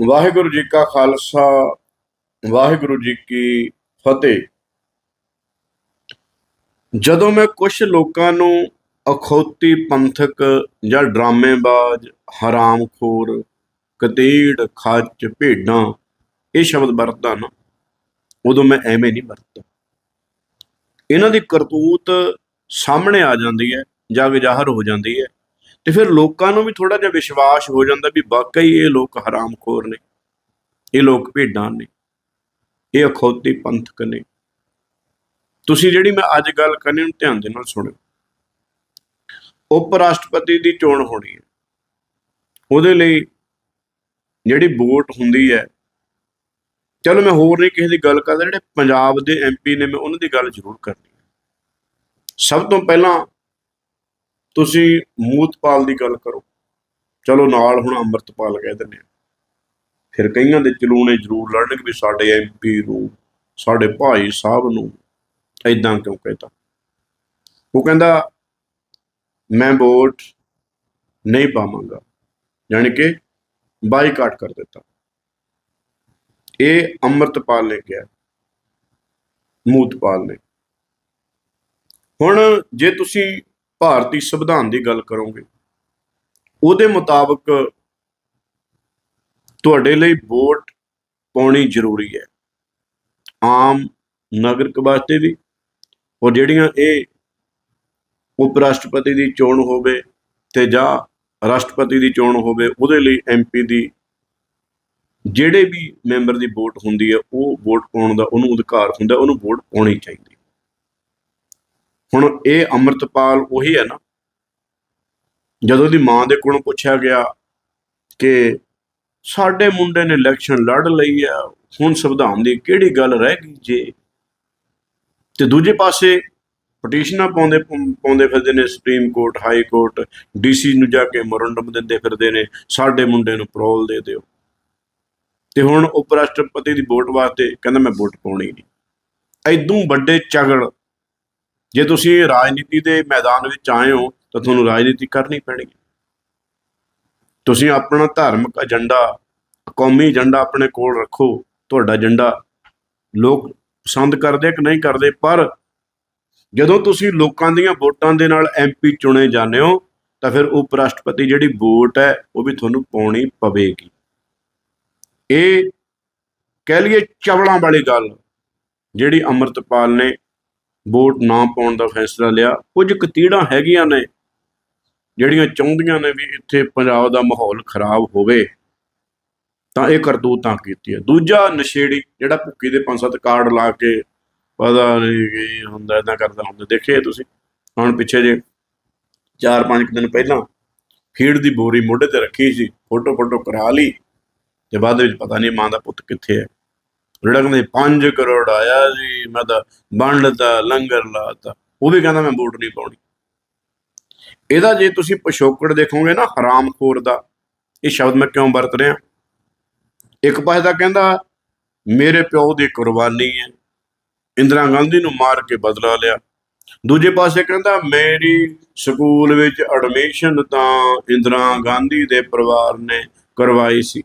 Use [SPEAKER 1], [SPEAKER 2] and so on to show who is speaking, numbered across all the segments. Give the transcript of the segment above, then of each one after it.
[SPEAKER 1] ਵਾਹਿਗੁਰੂ ਜੀ ਕਾ ਖਾਲਸਾ, ਵਾਹਿਗੁਰੂ ਜੀ ਕੀ ਫਤਿਹ। ਜਦੋਂ ਮੈਂ ਕੁਝ ਲੋਕਾਂ ਨੂੰ ਅਖੌਤੀ ਪੰਥਕ ਜਾਂ ਡਰਾਮੇਬਾਜ਼, ਹਰਾਮਖੋਰ, ਕਤੀੜ, ਖੱਚ, ਭੇਡਾਂ ਇਹ ਸ਼ਬਦ ਵਰਤਦਾ ਨਾ, ਉਦੋਂ ਮੈਂ ਐਵੇਂ ਨਹੀਂ ਵਰਤਦਾ। ਇਹਨਾਂ ਦੀ ਕਰਤੂਤ ਸਾਹਮਣੇ ਆ ਜਾਂਦੀ ਹੈ ਜਗ ਜ਼ਾਹਰ ਹੋ ਜਾਂਦੀ ਹੈ। ਤੇ ਫਿਰ ਲੋਕਾਂ ਨੂੰ ਵੀ ਥੋੜਾ ਜਿਹਾ ਵਿਸ਼ਵਾਸ ਹੋ ਜਾਂਦਾ ਵੀ ਵਾਕਈ ਇਹ ਲੋਕ ਹਰਾਮਖੋਰ ਨੇ, ਇਹ ਲੋਕ ਭੇਡਾਂ ਨੇ, ਇਹ ਅਖੌਤੀ ਪੰਥਕ ਨੇ। ਤੁਸੀਂ ਜਿਹੜੀ ਮੈਂ ਅੱਜ ਗੱਲ ਕਰਨੀ ਨੂੰ ਧਿਆਨ ਦੇ ਨਾਲ ਸੁਣਿਓ। ਉਪ ਰਾਸ਼ਟਰਪਤੀ ਦੀ ਚੋਣ ਹੋਣੀ ਹੈ। ਉਹਦੇ ਲਈ ਜਿਹੜੀ ਵੋਟ ਹੁੰਦੀ ਹੈ, ਚਲੋ ਮੈਂ ਹੋਰ ਨਹੀਂ ਕਿਸੇ ਦੀ ਗੱਲ ਕਰਦਾ, ਜਿਹੜੇ ਪੰਜਾਬ ਦੇ ਐਮਪੀ ਨੇ, ਮੈਂ ਉਹਨਾਂ ਦੀ ਗੱਲ ਜ਼ਰੂਰ ਕਰਨੀ ਹੈ। ਸਭ ਤੋਂ ਪਹਿਲਾਂ ਤੁਸੀਂ ਮੂਤਪਾਲ ਦੀ ਗੱਲ ਕਰੋ। ਚਲੋ ਨਾਲ ਹੁਣ ਅੰਮ੍ਰਿਤਪਾਲ ਕਹਿ ਦਿੰਦੇ ਆ। ਫਿਰ ਕਈਆਂ ਦੇ ਚਲੂਣੇ ਜ਼ਰੂਰ ਲੜਨਗੇ ਵੀ ਸਾਡੇ ਐਮਪੀ ਨੂੰ, ਸਾਡੇ ਭਾਈ ਸਾਹਿਬ ਨੂੰ ਐਦਾਂ ਕਿਉਂ ਕਹਿਤਾ? ਉਹ ਕਹਿੰਦਾ, ਮੈਂ ਵੋਟ ਨਹੀਂ ਪਾਵਾਂਗਾ। ਯਾਨੀ ਕਿ ਬਾਈਕਾਟ ਕਰ ਦਿੱਤਾ। ਇਹ ਅੰਮ੍ਰਿਤਪਾਲ ਨੇ ਕਿਹਾ, ਮੂਤਪਾਲ ਨੇ। ਹੁਣ ਜੇ ਤੁਸੀਂ ਭਾਰਤੀ ਸੰਵਿਧਾਨ ਦੀ ਗੱਲ ਕਰੋਗੇ। ਉਹਦੇ ਮੁਤਾਬਕ ਤੁਹਾਡੇ ਲਈ ਵੋਟ ਪਾਉਣੀ ਜ਼ਰੂਰੀ ਹੈ। ਆਮ ਨਾਗਰਿਕ ਵਾਸਤੇ ਵੀ ਔਰ ਜਿਹੜੀਆਂ ਇਹ ਉਪ ਰਾਸ਼ਟਰਪਤੀ ਦੀ ਚੋਣ ਹੋਵੇ ਤੇ ਜਾਂ ਰਾਸ਼ਟਰਪਤੀ ਦੀ ਚੋਣ ਹੋਵੇ, ਉਹਦੇ ਲਈ ਐਮਪੀ ਦੀ ਜਿਹੜੇ ਵੀ ਮੈਂਬਰ ਦੀ ਵੋਟ ਹੁੰਦੀ ਹੈ, ਉਹ ਵੋਟ ਪਾਉਣ ਦਾ, ਉਹਨੂੰ ਅਧਿਕਾਰ ਹੁੰਦਾ, ਉਹਨੂੰ ਵੋਟ ਪਾਉਣੀ ਚਾਹੀਦੀ ਹੁਣ ਇਹ ਅੰਮ੍ਰਿਤਪਾਲ ਉਹੀ ਹੈ ਨਾ। ਜਦੋਂ ਦੀ ਮਾਂ ਦੇ ਕੋਲੋਂ ਪੁੱਛਿਆ ਗਿਆ ਕਿ ਸਾਡੇ ਮੁੰਡੇ ਨੇ ਇਲੈਕਸ਼ਨ ਲੜ ਲਈ ਆ ਹੁਣ ਸੰਵਿਧਾਨ ਦੀ ਕਿਹੜੀ ਗੱਲ ਰਹਿ ਗਈ ਜੇ? ਤੇ ਦੂਜੇ ਪਾਸੇ ਪਟੀਸ਼ਨਾਂ ਪਾਉਂਦੇ ਪਾਉਂਦੇ ਫਿਰਦੇ ਨੇ supreme court high court DC ਨੂੰ ਜਾ ਕੇ ਮੋਰੰਡਮ ਦਿੰਦੇ ਫਿਰਦੇ ਨੇ, ਸਾਡੇ ਮੁੰਡੇ ਨੂੰ ਪਰੋਲ ਦੇ ਦਿਓ। ਤੇ ਹੁਣ ਉਪ ਰਾਸ਼ਟਰਪਤੀ ਦੀ ਵੋਟ ਵਾਸਤੇ ਕਹਿੰਦਾ ਮੈਂ ਵੋਟ ਪਾਉਣੀ ਨਹੀਂ। ਐਦੋਂ ਵੱਡੇ ਚਗੜ ਜੇ ਤੁਸੀਂ ਰਾਜਨੀਤੀ ਦੇ ਮੈਦਾਨ ਵਿੱਚ ਆਏ ਹੋ, ਤਾਂ ਤੁਹਾਨੂੰ ਰਾਜਨੀਤੀ ਕਰਨੀ ਪੈਣੀ ਤੁਸੀਂ ਆਪਣਾ ਧਾਰਮਿਕ ਏਜੰਡਾ, ਕੌਮੀ ਏਜੰਡਾ ਆਪਣੇ ਕੋਲ ਰੱਖੋ, ਤੁਹਾਡਾ ਏਜੰਡਾ ਲੋਕ ਪਸੰਦ ਕਰਦੇ ਕਿ ਨਹੀਂ ਕਰਦੇ, ਪਰ ਜਦੋਂ ਤੁਸੀਂ ਲੋਕਾਂ ਦੀਆਂ ਵੋਟਾਂ ਦੇ ਨਾਲ ਐਮਪੀ ਚੁਣੇ ਜਾਂਦੇ ਹੋ, ਤਾਂ ਫਿਰ ਉਪ ਰਾਸ਼ਟਰਪਤੀ ਜਿਹੜੀ ਵੋਟ ਹੈ, ਉਹ ਵੀ ਤੁਹਾਨੂੰ ਪਾਉਣੀ ਪਵੇਗੀ। ਇਹ ਕਹਿ ਲਈਏ ਚਵਲਾਂ ਵਾਲੀ ਗੱਲ, ਜਿਹੜੀ ਅੰਮ੍ਰਿਤਪਾਲ ਨੇ ਵੋਟ ਨਾ ਪਾਉਣ ਦਾ ਫੈਸਲਾ ਲਿਆ। ਕੁਝ ਕਤੀੜਾਂ ਹੈਗੀਆਂ ਨੇ, ਜਿਹੜੀਆਂ ਚਾਹੁੰਦੀਆਂ ਨੇ ਵੀ ਇੱਥੇ ਪੰਜਾਬ ਦਾ ਮਾਹੌਲ ਖਰਾਬ ਹੋਵੇ। ਤਾਂ ਇਹ ਕਰਤੂਤਾਂ ਕੀਤੀ ਹੈ ਦੂਜਾ ਨਸ਼ੇੜੀ, ਜਿਹੜਾ ਭੁੱਕੀ ਦੇ ਪੰਜ ਸੱਤ ਕਾਰਡ ਲਾ ਕੇ ਪਤਾ ਨਹੀਂ ਕੀ ਹੁੰਦਾ ਇਦਾਂ ਕਰਦਾ ਹੁੰਦਾ। ਦੇਖੇ ਤੁਸੀਂ, ਹੁਣ ਪਿੱਛੇ ਜੇ 4-5 ਦਿਨ ਪਹਿਲਾਂ ਫੀਡ ਦੀ ਬੋਰੀ ਮੋਢੇ ਤੇ ਰੱਖੀ ਸੀ ਫੋਟੋ ਫੋਟੋ ਕਰਾ ਲਈ, ਤੇ ਬਾਅਦ ਵਿੱਚ ਪਤਾ ਨਹੀਂ ਮਾਂ ਦਾ ਪੁੱਤ ਕਿੱਥੇ ਹੈ। ਜਿਹੜਾ ਕਹਿੰਦੇ 5 ਕਰੋੜ ਆਇਆ ਜੀ, ਮੈਂ ਤਾਂ ਵੰਡਤਾ ਲੰਗਰ ਲਾਤਾ ਉਹ ਵੀ ਕਹਿੰਦਾ ਮੈਂ ਵੋਟ ਨਹੀਂ ਪਾਉਣੀ। ਇਹਦਾ ਜੇ ਤੁਸੀਂ ਪਿਛੋਕੜ ਦੇਖੋਗੇ ਨਾ, ਹਰਾਮਖੋਰ ਦਾ, ਇਹ ਸ਼ਬਦ ਮੈਂ ਕਿਉਂ ਵਰਤ ਰਿਹਾ? ਇੱਕ ਪਾਸੇ ਦਾ ਕਹਿੰਦਾ, ਮੇਰੇ ਪਿਓ ਦੀ ਕੁਰਬਾਨੀ ਹੈ। ਇੰਦਰਾ ਗਾਂਧੀ ਨੂੰ ਮਾਰ ਕੇ ਬਦਲਾ ਲਿਆ। ਦੂਜੇ ਪਾਸੇ ਕਹਿੰਦਾ, ਮੇਰੀ ਸਕੂਲ ਵਿੱਚ ਐਡਮਿਸ਼ਨ ਤਾਂ ਇੰਦਰਾ ਗਾਂਧੀ ਦੇ ਪਰਿਵਾਰ ਨੇ ਕਰਵਾਈ ਸੀ।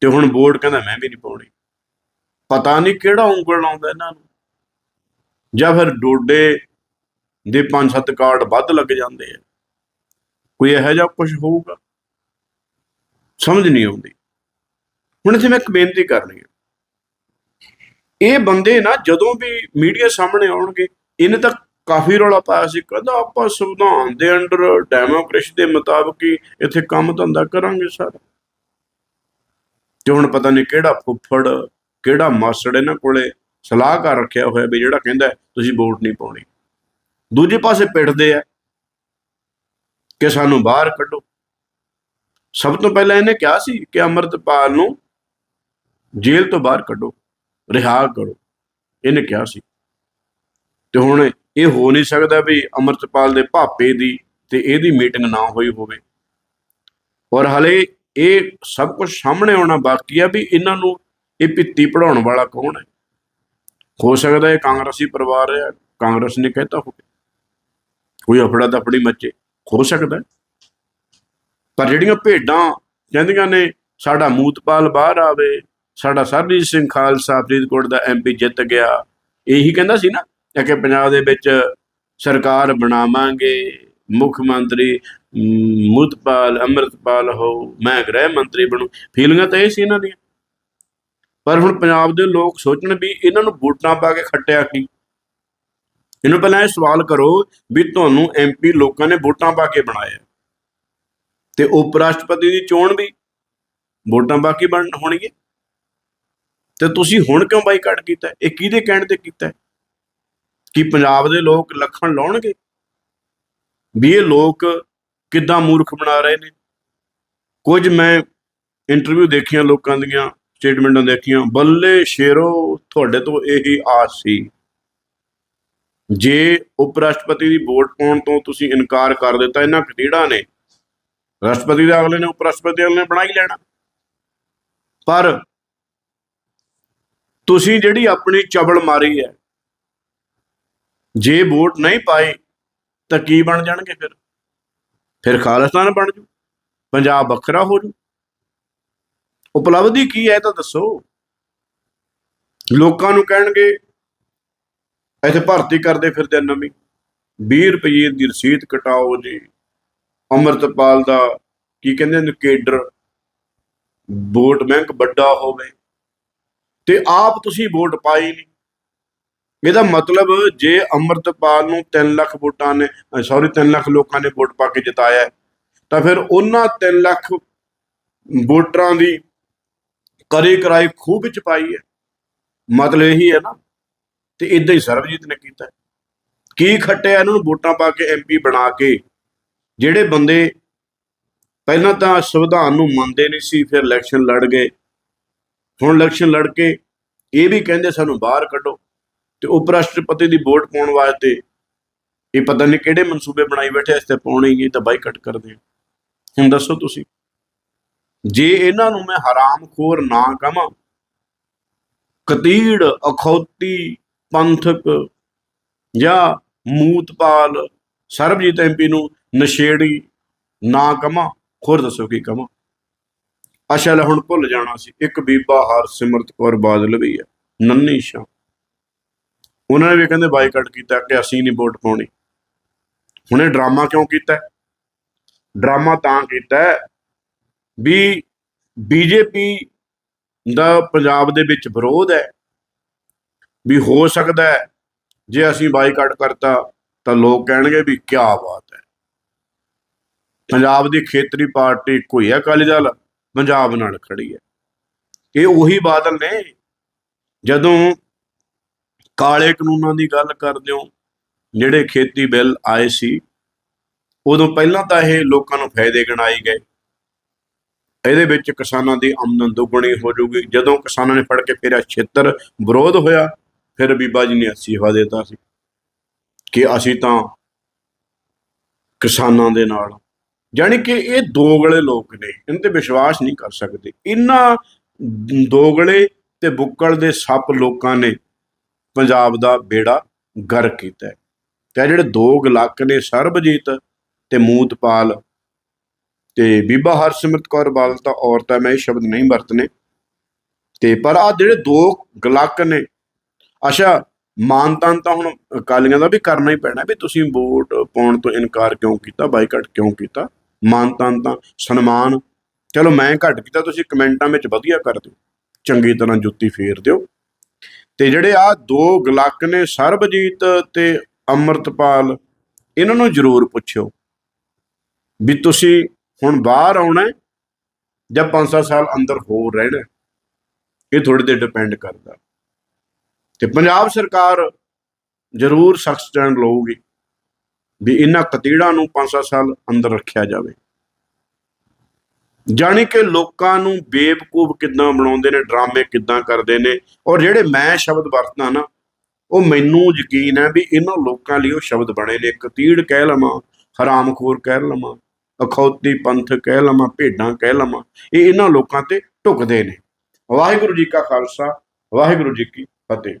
[SPEAKER 1] ਤੇ ਹੁਣ ਬੋਰਡ ਕਹਿੰਦਾ, ਮੈਂ ਵੀ ਨਹੀਂ ਪਾਉਣੀ। ਪਤਾ ਨਹੀਂ ਕਿਹੜਾ ਉਂਗਲ ਲਾਉਂਦਾ ਇਹਨਾਂ ਨੂੰ। ਜਾਂ ਫਿਰ ਡੋਡੇ ਦੇ ਪੰਜ ਸੱਤ ਕਾਰਡ ਵੱਧ ਲੱਗ ਜਾਂਦੇ ਆ। ਕੋਈ ਇਹੋ ਜਿਹਾ ਕੁਝ ਹੋਊਗਾ? ਸਮਝ ਨਹੀਂ ਆਉਂਦੀ। ਹੁਣ ਇੱਥੇ ਮੈਂ ਇੱਕ ਬੇਨਤੀ ਕਰਨੀ ਹੈ ਇਹ ਬੰਦੇ ਨਾ ਜਦੋਂ ਵੀ ਮੀਡੀਆ ਸਾਹਮਣੇ ਆਉਣਗੇ, ਇਹਨੇ ਤਾਂ ਕਾਫੀ ਰੌਲਾ ਪਾਇਆ ਸੀ। ਕਹਿੰਦਾ ਆਪਾਂ ਸੰਵਿਧਾਨ ਦੇ ਅੰਡਰ ਡੈਮੋਕ੍ਰੇਸੀ ਦੇ ਮੁਤਾਬਕ ਹੀ ਇੱਥੇ ਕੰਮ ਧੰਦਾ ਕਰਾਂਗੇ ਸਾਰਾ। ਤੇ ਹੁਣ ਪਤਾ ਨਹੀਂ ਕਿਹੜਾ ਫੁੱਫੜ ਕਿਹੜਾ ਮਾਸੜ ਇਹਨਾਂ ਕੋਲੇ ਸਲਾਹਕਾਰ ਰੱਖਿਆ ਹੋਇਆ ਵੀ ਜਿਹੜਾ ਕਹਿੰਦਾ ਤੁਸੀਂ ਵੋਟ ਨਹੀਂ ਪਾਉਣੀ। ਦੂਜੇ ਪਾਸੇ ਪਿੱਟਦੇ ਆ ਕਿ ਸਾਨੂੰ ਬਾਹਰ ਕੱਢੋ। ਸਭ ਤੋਂ ਪਹਿਲਾਂ ਇਹਨੇ ਕਿਹਾ ਸੀ ਕਿ ਅਮਰਤਪਾਲ ਨੂੰ ਜੇਲ੍ਹ ਤੋਂ ਬਾਹਰ ਕੱਢੋ, ਰਿਹਾ ਕਰੋ। ਇਹਨੇ ਕਿਹਾ ਸੀ। ਤੇ ਹੁਣ ਇਹ ਹੋ ਨਹੀਂ ਸਕਦਾ ਵੀ ਅਮਰਤਪਾਲ ਦੇ ਭਾਪੇ ਦੀ ਤੇ ਇਹਦੀ ਮੀਟਿੰਗ ਨਾ ਹੋਈ ਹੋਵੇ। ਔਰ ਹਲੇ ਇਹ ਸਭ ਕੁਝ ਸਾਹਮਣੇ ਆਉਣਾ ਬਾਕੀ ਆ ਵੀ ਇਹਨਾਂ ਨੂੰ ਇਹ ਪਿੱਤੀ ਪੜਾਉਣ ਵਾਲਾ ਕੌਣ ਹੈ? ਹੋ ਸਕਦਾ ਇਹ ਕਾਂਗਰਸੀ ਪਰਿਵਾਰ ਹੈ ਕਾਂਗਰਸ ਨੇ ਕਹਿਤਾ ਹੋਵੇ। ਕੋਈ ਅਫੜਾ ਦਫੜੀ ਮੱਚੇ ਹੋ ਸਕਦਾ ਪਰ ਜਿਹੜੀਆਂ ਭੇਡਾਂ ਕਹਿੰਦੀਆਂ ਨੇ ਸਾਡਾ ਮੂਤਪਾਲ ਬਾਹਰ ਆਵੇ ਸਾਡਾ ਸਰਜੀਤ ਸਿੰਘ ਖਾਲਸਾ ਫਰੀਦਕੋਟ ਦਾ ਐਮਪੀ ਜਿੱਤ ਗਿਆ ਇਹੀ ਕਹਿੰਦਾ ਸੀ ਨਾ ਕਿ ਪੰਜਾਬ ਦੇ ਵਿੱਚ ਸਰਕਾਰ ਬਣਾਵਾਂਗੇ ਮੁੱਖ ਮੰਤਰੀ ਅਮ, ਮੂਤਪਾਲ ਅੰਮ੍ਰਿਤਪਾਲ ਹੋ ਮੈਂ ਗ੍ਰਹਿ ਮੰਤਰੀ ਬਣੂ। ਫੀਲਿੰਗਾਂ ਤਾਂ ਇਹ ਸੀ ਇਹਨਾਂ ਦੀਆਂ। ਪਰ ਹੁਣ ਪੰਜਾਬ ਦੇ ਲੋਕ ਸੋਚਣ ਵੀ ਇਹਨਾਂ ਨੂੰ ਵੋਟਾਂ ਪਾ ਕੇ ਖੱਟਿਆ ਕੀ? ਇਹਨੂੰ ਪਹਿਲਾਂ ਇਹ ਸਵਾਲ ਕਰੋ ਵੀ ਤੁਹਾਨੂੰ ਐਮਪੀ ਲੋਕਾਂ ਨੇ ਵੋਟਾਂ ਪਾ ਕੇ ਬਣਾਇਆ। ਤੇ ਉਪ ਰਾਸ਼ਟਰਪਤੀ ਦੀ ਚੋਣ ਵੀ ਵੋਟਾਂ ਪਾ ਕੇ ਬਣ ਹੋਣੀ ਤੇ ਤੁਸੀਂ ਹੁਣ ਕਿਉਂ ਬਾਈਕਾਟ ਕੀਤਾ? ਇਹ ਕਿਹਦੇ ਕਹਿਣ ਤੇ ਕੀਤਾ? ਕਿ ਪੰਜਾਬ ਦੇ ਲੋਕ ਲੱਖਣ ਲਾਉਣਗੇ? ਵੀ ਇਹ ਲੋਕ ਕਿੱਦਾਂ ਮੂਰਖ ਬਣਾ ਰਹੇ ਨੇ? ਕੁਝ ਮੈਂ ਇੰਟਰਵਿਊ ਦੇਖੀਆਂ ਲੋਕਾਂ ਦੀਆਂ ਸਟੇਟਮੈਂਟਾਂ ਦੇਖੀਆਂ ਬੱਲੇ ਸ਼ੇਰੋ, ਤੁਹਾਡੇ ਤੋਂ ਇਹੀ ਆਸ ਸੀ। ਜੇ ਉਪ ਰਾਸ਼ਟਰਪਤੀ ਦੀ ਵੋਟ ਪਾਉਣ ਤੋਂ ਤੁਸੀਂ ਇਨਕਾਰ ਕਰ ਦਿੱਤਾ, ਇਹਨਾਂ ਕਤੀੜਾ ਨੇ। ਰਾਸ਼ਟਰਪਤੀ ਦੇ ਅਗਲੇ ਨੇ ਉਪ ਰਾਸ਼ਟਰਪਤੀ ਅਗਲੇ ਨੇ ਬਣਾ ਹੀ ਲੈਣਾ। ਪਰ ਤੁਸੀਂ ਜਿਹੜੀ ਆਪਣੀ ਚਬਲ ਮਾਰੀ ਹੈ, ਜੇ ਵੋਟ ਨਹੀਂ ਪਾਈ, ਤਾਂ ਕੀ ਬਣ ਜਾਣਗੇ ਫਿਰ? ਫਿਰ ਖਾਲਿਸਤਾਨ ਬਣ ਜੂ, ਪੰਜਾਬ ਵੱਖਰਾ ਹੋ ਜੂ। ਉਪਲਬਧੀ ਕੀ ਹੈ ਇਹ ਤਾਂ ਦੱਸੋ। ਲੋਕਾਂ ਨੂੰ ਕਹਿਣਗੇ, ਇੱਥੇ ਭਰਤੀ ਕਰਦੇ ਫਿਰਦੇ ਨਵੀਂ। 20 ਰੁਪਏ ਦੀ ਰਸੀਦ ਕਟਾਓ ਜੀ। ਅੰਮ੍ਰਿਤਪਾਲ ਦਾ ਕੀ ਕਹਿੰਦੇ ਨੇ, ਕੇਡਰ। ਵੋਟ ਬੈਂਕ ਵੱਡਾ ਹੋਵੇ। ਤੇ ਆਪ ਤੁਸੀਂ ਵੋਟ ਪਾਈ ਨਹੀਂ। ਇਹਦਾ ਮਤਲਬ ਜੇ ਅੰਮ੍ਰਿਤਪਾਲ ਨੂੰ 3 ਲੱਖ ਵੋਟਾਂ ਨੇ ਸੌਰੀ 3 ਲੱਖ ਲੋਕਾਂ ਨੇ ਵੋਟ ਪਾ ਕੇ ਜਿਤਾਇਆ ਤਾਂ ਫਿਰ ਉਹਨਾਂ 3 ਲੱਖ ਵੋਟਰਾਂ ਦੀ ਕਰੇ ਕਰਾਈ ਖੂਹ ਵਿੱਚ ਪਾਈ ਹੈ। ਮਤਲਬ ਇਹੀ ਹੈ ਨਾ, ਤੇ ਇਦਾਂ ਹੀ ਸਰਬਜੀਤ ਨੇ ਕੀਤਾ। ਕੀ ਖੱਟਿਆ ਇਹਨਾਂ ਨੂੰ ਵੋਟਾਂ ਪਾ ਕੇ ਐਮਪੀ ਬਣਾ ਕੇ? ਜਿਹੜੇ ਬੰਦੇ ਪਹਿਲਾਂ ਤਾਂ ਸੰਵਿਧਾਨ ਨੂੰ ਮੰਨਦੇ ਨਹੀਂ ਸੀ, ਫਿਰ ਇਲੈਕਸ਼ਨ ਲੜ ਗਏ। ਹੁਣ ਇਲੈਕਸ਼ਨ ਲੜ ਕੇ ਇਹ ਵੀ ਕਹਿੰਦੇ ਸਾਨੂੰ ਬਾਹਰ ਕੱਢੋ, ਤੇ ਉਪ ਰਾਸ਼ਟਰਪਤੀ ਦੀ ਵੋਟ ਪਾਉਣ ਵਾਸਤੇ ਇਹ ਪਤਾ ਨਹੀਂ ਕਿਹੜੇ ਮਨਸੂਬੇ ਬਣਾਈ ਬੈਠੇ ਇਸ ਤੇ ਪਾਉਣੀ ਹੀ ਤਾਂ ਬਾਈਕਾਟ ਕਰਦੇ ਆ। ਹੁਣ ਦੱਸੋ ਤੁਸੀਂ। ਜੇ ਇਹਨਾਂ ਨੂੰ ਮੈਂ ਹਰਾਮਖੋਰ ਨਾ ਕਹਾਂ, ਕਤੀੜ, ਅਖੌਤੀ, ਪੰਥਕ ਜਾਂ ਮੂਤਪਾਲ ਸਰਬਜੀਤ ਐਮਪੀ ਨੂੰ ਨਸ਼ੇੜੀ ਨਾ ਕਹਾਂ, ਖੁਰ ਦੱਸੋ ਕੀ ਕਹਾਂ। ਅਸ਼ਲ ਹੁਣ ਭੁੱਲ ਜਾਣਾ ਸੀ, ਇੱਕ ਬੀਬਾ ਹਰਸਿਮਰਤ ਕੌਰ ਬਾਦਲ ਵੀ ਹੈ, ਨੰਨੀ ਸ਼ਾਹ। ਉਹਨਾਂ ਨੇ ਵੀ ਕਹਿੰਦੇ ਬਾਈਕਾਟ ਕੀਤਾ ਕਿ ਅਸੀਂ ਨਹੀਂ ਵੋਟ ਪਾਉਣੀ। ਹੁਣੇ ਡਰਾਮਾ ਕਿਉਂ ਕੀਤਾ? ਡਰਾਮਾ ਤਾਂ ਕੀਤਾ ਵੀ ਬੀਜੇਪੀ ਦਾ ਪੰਜਾਬ ਦੇ ਵਿੱਚ ਵਿਰੋਧ ਹੈ, ਵੀ ਹੋ ਸਕਦਾ ਹੈ ਜੇ ਅਸੀਂ ਬਾਈਕਾਟ ਕਰਤਾ ਤਾਂ ਲੋਕ ਕਹਿਣਗੇ ਵੀ ਕੀ ਬਾਤ ਹੈ। ਪੰਜਾਬ ਦੀ ਖੇਤਰੀ ਪਾਰਟੀ ਕੋਈ ਹੈ ਅਕਾਲੀ ਦਲ? ਪੰਜਾਬ ਨਾਲ ਖੜੀ ਹੈ। ਇਹ ਉਹੀ ਬਾਦਲ ਨੇ ਜਦੋਂ ਕਾਲੇ ਕਾਨੂੰਨਾਂ ਦੀ ਗੱਲ ਕਰਦੇ ਹੋ, ਜਿਹੜੇ ਖੇਤੀ ਬਿੱਲ ਆਏ ਸੀ, ਉਦੋਂ ਪਹਿਲਾਂ ਤਾਂ ਇਹ ਲੋਕਾਂ ਨੂੰ ਫਾਇਦੇ ਗਿਣਾਏ ਗਏ। ਇਹਦੇ ਵਿੱਚ ਕਿਸਾਨਾਂ ਦੀ ਆਮਦਨ ਦੁੱਗਣੀ ਹੋ ਜਾਊਗੀ। ਜਦੋਂ ਕਿਸਾਨਾਂ ਨੇ ਫੜ ਕੇ ਫੇਰਿਆ ਛੇਤਰ ਵਿਰੋਧ ਹੋਇਆ, ਫਿਰ ਬੀਬਾ ਜੀ ਨੇ ਅਸੀਫਾ ਦਿੱਤਾ ਸੀ ਕਿ ਅਸੀਂ ਤਾਂ ਕਿਸਾਨਾਂ ਦੇ ਨਾਲ। ਜਾਣੀ ਕਿ ਇਹ ਦੋਗਲੇ ਲੋਕ ਨੇ, ਇਹਨਾਂ ਤੇ ਵਿਸ਼ਵਾਸ ਨਹੀਂ ਕਰ ਸਕਦੇ। ਇਹਨਾਂ ਦੋਗਲੇ ਤੇ ਬੁੱਕਲ ਦੇ ਸੱਪ ਲੋਕਾਂ ਨੇ ਪੰਜਾਬ ਦਾ ਬੇੜਾ ਗਰ ਕੀਤਾ ਹੈ। ਤੇ ਜਿਹੜੇ ਦੋ ਗਲੱਕ ਨੇ ਸਰਬਜੀਤ ਤੇ ਮੂਤਪਾਲ ਤੇ ਬੀਬਾ ਹਰਸਿਮਰਤ ਕੌਰ ਬਾਲ ਤਾਂ ਔਰਤ ਹੈ ਮੈਂ ਇਹ ਸ਼ਬਦ ਨਹੀਂ ਵਰਤਨੇ। ਤੇ ਪਰ ਆ ਜਿਹੜੇ ਦੋ ਗਲੱਕ ਨੇ, ਅੱਛਾ, ਮਾਨਤਾਨ ਤਾਂ ਹੁਣ ਅਕਾਲੀਆਂ ਦਾ ਵੀ ਕਰਨਾ ਹੀ ਪੈਣਾ ਵੀ ਤੁਸੀਂ ਵੋਟ ਪਾਉਣ ਤੋਂ ਇਨਕਾਰ ਕਿਉਂ ਕੀਤਾ, ਬਾਈਕਾਟ ਕਿਉਂ ਕੀਤਾ? ਮਾਨਤਾਨ ਤਾਂ ਸਨਮਾਨ। ਚਲੋ ਮੈਂ ਘੱਟ ਕੀਤਾ, ਤੁਸੀਂ ਕਮੈਂਟਾਂ ਵਿੱਚ ਵਧੀਆ ਕਰ ਦਿਓ। ਚੰਗੀ ਤਰ੍ਹਾਂ ਜੁੱਤੀ ਫੇਰ ਦਿਓ। ਤੇ ਜਿਹੜੇ ਆ ਦੋ ਗਲੱਕ ਨੇ, ਸਰਬਜੀਤ ਤੇ ਅੰਮ੍ਰਿਤਪਾਲ, ਇਹਨਾਂ ਨੂੰ ਜ਼ਰੂਰ ਪੁੱਛਿਓ ਵੀ ਤੁਸੀਂ ਹੁਣ ਬਾਹਰ ਆਉਣਾ ਜਾਂ 5-7 ਸਾਲ ਅੰਦਰ ਹੋਰ ਰਹਿਣਾ ਇਹ ਥੋੜੇ ਤੇ ਡਿਪੈਂਡ ਕਰਦਾ। ਤੇ ਪੰਜਾਬ ਸਰਕਾਰ ਜ਼ਰੂਰ ਸਖਤ ਸਟੈਂਡ ਲਊਗੀ ਵੀ ਇਹਨਾਂ ਕਤੀੜਾਂ ਨੂੰ 5-7 ਸਾਲ ਅੰਦਰ ਰੱਖਿਆ ਜਾਵੇ। ਜਾਣੀ ਕਿ ਲੋਕਾਂ ਨੂੰ ਬੇਵਕੂਫ ਕਿੱਦਾਂ ਬਣਾਉਂਦੇ ਨੇ, ਡਰਾਮੇ ਕਿੱਦਾਂ ਕਰਦੇ ਨੇ, ਔਰ ਜਿਹੜੇ ਮੈਂ ਸ਼ਬਦ ਵਰਤਦਾ ਨਾ, ਉਹ ਮੈਨੂੰ ਯਕੀਨ ਹੈ ਵੀ ਇਹਨਾਂ ਲੋਕਾਂ ਲਈ ਉਹ ਸ਼ਬਦ ਬਣੇ ਨੇ। ਕਤੀੜ ਕਹਿ ਲਵਾਂ, ਹਰਾਮਖੋਰ ਕਹਿ ਲਵਾਂ ਅਖੌਤੀ ਪੰਥ ਕਹਿ ਲਵਾਂ, ਭੇਡਾਂ ਕਹਿ ਲਵਾਂ, ਇਹ ਇਹਨਾਂ ਲੋਕਾਂ ਤੇ ਢੁਕਦੇ ਨੇ। ਵਾਹਿਗੁਰੂ ਜੀ ਕਾ ਖਾਲਸਾ, ਵਾਹਿਗੁਰੂ ਜੀ ਕੀ ਫਤਿਹ।